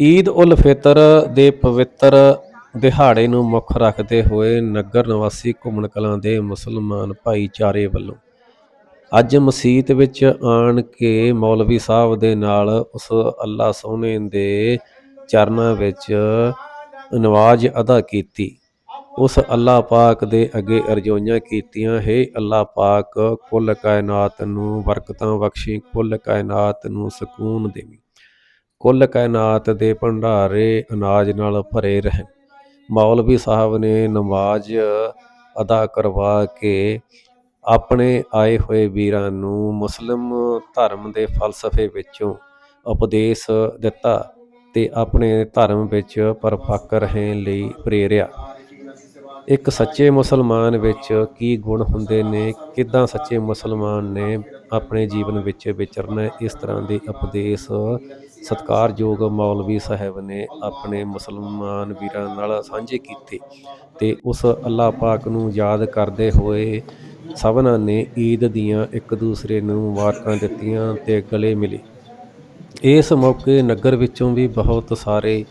ਈਦ ਉਲ ਫਿਤਰ ਦੇ ਪਵਿੱਤਰ ਦਿਹਾੜੇ ਨੂੰ ਮੁੱਖ ਰੱਖਦੇ ਹੋਏ ਨਗਰ ਨਿਵਾਸੀ ਘੁੰਮਣ ਕਲਾਂ ਦੇ ਮੁਸਲਮਾਨ ਭਾਈਚਾਰੇ ਵੱਲੋਂ ਅੱਜ ਮਸਜਿਦ ਵਿੱਚ ਆਣ ਕੇ ਮੌਲਵੀ ਸਾਹਿਬ ਦੇ ਨਾਲ ਉਸ ਅੱਲਾ ਸੋਹਣੇ ਦੇ ਚਰਨਾਂ ਵਿੱਚ ਨਵਾਜ਼ ਅਦਾ ਕੀਤੀ। ਉਸ ਅੱਲਾ ਪਾਕ ਦੇ ਅੱਗੇ ਅਰਜ਼ੋਈਆਂ ਕੀਤੀਆਂ, ਹੈ ਅੱਲਾ ਪਾਕ, ਕੁੱਲ ਕਾਇਨਾਤ ਨੂੰ ਬਰਕਤਾਂ ਬਖਸ਼ੀ, ਕੁੱਲ ਕਾਇਨਾਤ ਨੂੰ ਸਕੂਨ ਦੇਵੀ। ਕੁੱਲ ਕਾਇਨਾਤ ਦੇ ਭੰਡਾਰੇ ਅਨਾਜ ਨਾਲ ਭਰੇ ਰਹਿਣ ਮੌਲਵੀ ਸਾਹਿਬ ਨੇ ਨਮਾਜ਼ ਅਦਾ ਕਰਵਾ ਕੇ ਆਪਣੇ ਆਏ ਹੋਏ ਵੀਰਾਂ ਨੂੰ ਮੁਸਲਿਮ ਧਰਮ ਦੇ ਫਲਸਫੇ ਵਿੱਚੋਂ ਉਪਦੇਸ਼ ਦਿੱਤਾ ਤੇ ਆਪਣੇ ਧਰਮ ਵਿੱਚ ਪਰਫੱਕ ਰਹਿਣ ਲਈ ਪ੍ਰੇਰਿਆ। ਇੱਕ ਸੱਚੇ ਮੁਸਲਮਾਨ ਵਿੱਚ ਕੀ ਗੁਣ ਹੁੰਦੇ ਨੇ, ਕਿੱਦਾਂ ਸੱਚੇ ਮੁਸਲਮਾਨ ਨੇ ਆਪਣੇ ਜੀਵਨ ਵਿੱਚ ਵਿਚਰਨਾ ਇਸ ਤਰ੍ਹਾਂ ਦੇ ਉਪਦੇਸ਼ ਸਤਿਕਾਰਯੋਗ ਮੌਲਵੀ ਸਾਹਿਬ ਨੇ ਆਪਣੇ ਮੁਸਲਮਾਨ ਵੀਰਾਂ ਨਾਲ ਸਾਂਝੇ ਕੀਤੇ ਤੇ ਉਸ ਅੱਲਾਹ ਪਾਕ ਨੂੰ ਯਾਦ ਕਰਦੇ ਹੋਏ ਸਭਨਾਂ ਨੇ ਈਦ ਦੀਆਂ ਇੱਕ ਦੂਸਰੇ ਨੂੰ ਮੁਬਾਰਕਾਂ ਦਿੱਤੀਆਂ ਤੇ ਗਲੇ ਮਿਲੇ। ਇਸ ਮੌਕੇ ਨਗਰ ਵਿੱਚੋਂ ਵੀ ਬਹੁਤ ਸਾਰੇ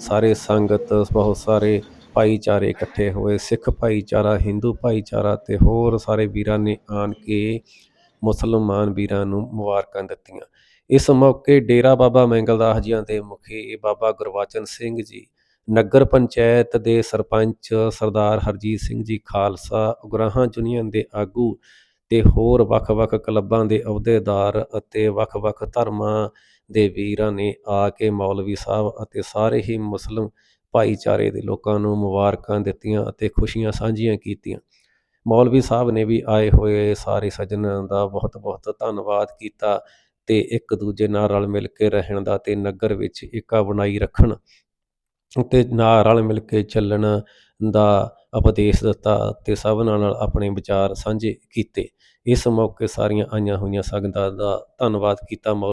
ਸਾਰੇ ਸੰਗਤ, ਬਹੁਤ ਸਾਰੇ ਭਾਈਚਾਰੇ ਇਕੱਠੇ ਹੋਏ, ਸਿੱਖ ਭਾਈਚਾਰਾ, ਹਿੰਦੂ ਭਾਈਚਾਰਾ ਤੇ ਹੋਰ ਸਾਰੇ ਵੀਰਾਂ ਨੇ ਆਣ ਕੇ ਮੁਸਲਮਾਨ ਵੀਰਾਂ ਨੂੰ ਮੁਬਾਰਕਾਂ ਦਿੱਤੀਆਂ। ਇਸ ਮੌਕੇ ਡੇਰਾ ਬਾਬਾ ਮੈਂਗਲਦਾਸ ਜੀਆਂ ਦੇ ਮੁਖੀ ਬਾਬਾ ਗੁਰਬਚਨ ਸਿੰਘ ਜੀ, ਨਗਰ ਪੰਚਾਇਤ ਦੇ ਸਰਪੰਚ ਸਰਦਾਰ ਹਰਜੀਤ ਸਿੰਘ ਜੀ ਖਾਲਸਾ, ਉਗਰਾਹਾਂ ਯੂਨੀਅਨ ਦੇ ਆਗੂ ਤੇ ਹੋਰ ਵੱਖ-ਵੱਖ ਕਲੱਬਾਂ ਦੇ ਅਹੁਦੇਦਾਰ ਅਤੇ ਵੱਖ-ਵੱਖ ਧਰਮਾਂ ਦੇ ਵੀਰਾਂ ਨੇ ਆ ਕੇ ਮੌਲਵੀ ਸਾਹਿਬ ਅਤੇ ਸਾਰੇ ਹੀ ਮੁਸਲਮ ਭਾਈਚਾਰੇ ਦੇ ਲੋਕਾਂ ਨੂੰ ਮੁਬਾਰਕਾਂ ਦਿੱਤੀਆਂ ਅਤੇ ਖੁਸ਼ੀਆਂ ਸਾਂਝੀਆਂ ਕੀਤੀਆਂ। ਮੌਲਵੀ ਸਾਹਿਬ ਨੇ ਵੀ ਆਏ ਹੋਏ ਸਾਰੇ ਸੱਜਣਾਂ ਦਾ ਬਹੁਤ-ਬਹੁਤ ਧੰਨਵਾਦ ਕੀਤਾ ਤੇ ਇੱਕ ਦੂਜੇ ਨਾਲ ਰਲ ਮਿਲ ਕੇ ਰਹਿਣ ਦਾ ਤੇ ਨਗਰ ਵਿੱਚ ਏਕਾ ਬਣਾਈ ਰੱਖਣ ਤੇ ਨਾਲ ਰਲ ਮਿਲ ਕੇ ਚੱਲਣ ਦਾ ਉਪਦੇਸ਼ ਦਿੱਤਾ ਤੇ ਸਭਨਾਂ ਨਾਲ ਆਪਣੇ ਵਿਚਾਰ ਸਾਂਝੇ ਕੀਤੇ। ਇਸ ਮੌਕੇ ਸਾਰੀਆਂ ਆਈਆਂ ਹੋਈਆਂ ਸੰਗਤਾਂ ਦਾ ਧੰਨਵਾਦ ਕੀਤਾ ਮੌ